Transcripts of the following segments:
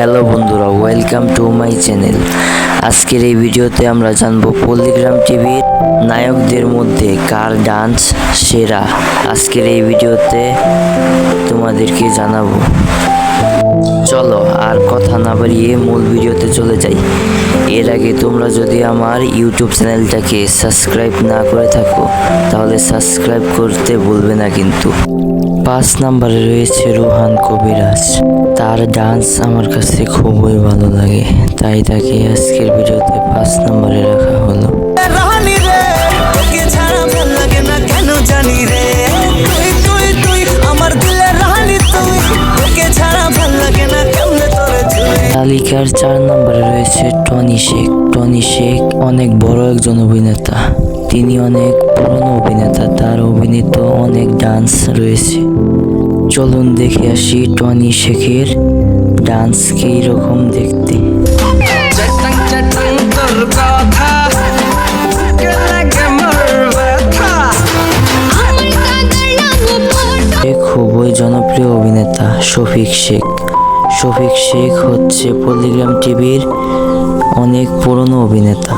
Hello বন্ধুরা welcome to my channel আজকের এই ভিডিওতে আমরা জানব পল্লিগ্রাম টিভির নায়কদের মধ্যে কার ডান্স সেরা? আজকের এই ভিডিওতে তোমাদেরকে জানাব। চলো আর কথা না বাড়িয়ে মূল ভিডিওতে চলে যাই। এর আগে তোমরা যদি আমার ইউটিউব চ্যানেলটাকে সাবস্ক্রাইব না করে থাকো, তাহলে সাবস্ক্রাইব করতে ভুলবে না কিন্তু। পাঁচ নম্বরে রয়েছে রোহান কবিরাজ। তার ডান্স আমার কাছে খুবই ভালো লাগে তাই তাকে আজকের ভিডিওতে পাঁচ নম্বরে রাখা হলো। তালিকার চার নম্বরে রয়েছে টনি শেখ। টনি শেখ অনেক বড় একজন অভিনেতা। তিনি অনেক পুরনো তার অভিনীত অনেক ডান্স রয়েছে। চলুন দেখে আসি টনি শেখের ডান্স কী রকম দেখতে খুবই জনপ্রিয় অভিনেতা শফিক শেখ। শফিক শেখ হচ্ছে পল্লিগ্রাম টিভির অনেক পুরনো অভিনেতা।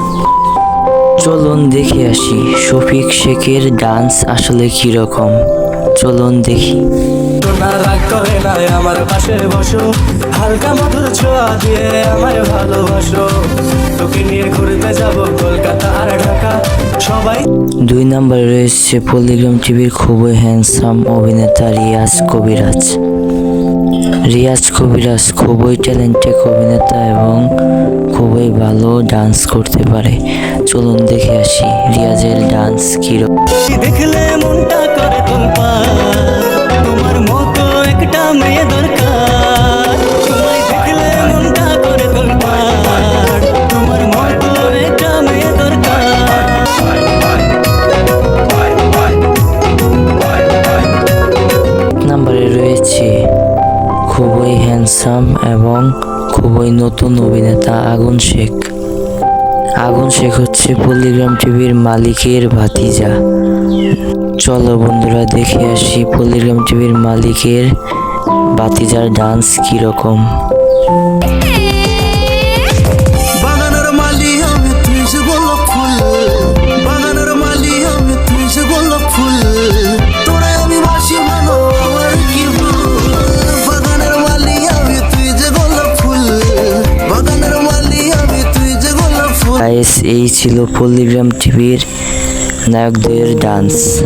চলুন দেখে আসি শফিক শেখের ডান্স আসলে কীরকম। চলুন দেখি। করে না আমার পাশে বসো। হালকা মধুর ছোঁয়া দিয়ে আমায় ভালোবাসো। তোকে নিয়ে ঘুরতে যাব কলকাতা আর ঢাকা। সবাই দুই নম্বরে রয়েছে পল্লিগ্রাম টিভির খুবই হ্যান্ডসাম অভিনেতা রিয়াজ কবিরাজ। রিয়াজ কবিরাজ খুবই ট্যালেন্টেড অভিনেতা এবং খুবই ভালো ডান্স করতে পারে। চলুন দেখে আসি রিয়াজের ডান্স কিরো দেখলে মনটা করে তোমার মতো একটা মেয়ে দরকার। হ্যান্ডসাম এবং খুবই নতুন অভিনেতা আগুন শেখ। আগুন শেখ হচ্ছে পল্লিগ্রাম টিভির মালিকের ভাতিজা। চলো বন্ধুরা দেখে আসি পল্লিগ্রাম টিভির মালিকের ভাতিজার ডান্স কীরকম। এই ছিল পল্লিগ্রাম টিভির নায়কদের ডান্স।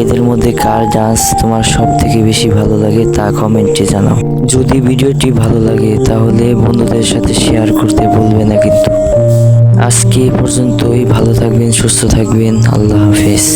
এদের মধ্যে কার ডান্স তোমার সব থেকে বেশি ভালো লাগে তা কমেন্টে জানাও। যদি ভিডিওটি ভালো লাগে তাহলে বন্ধুদের সাথে শেয়ার করতে ভুলবে না কিন্তু। আজকে পর্যন্তই, ভালো থাকবেন, সুস্থ থাকবেন, আল্লাহ হাফেজ।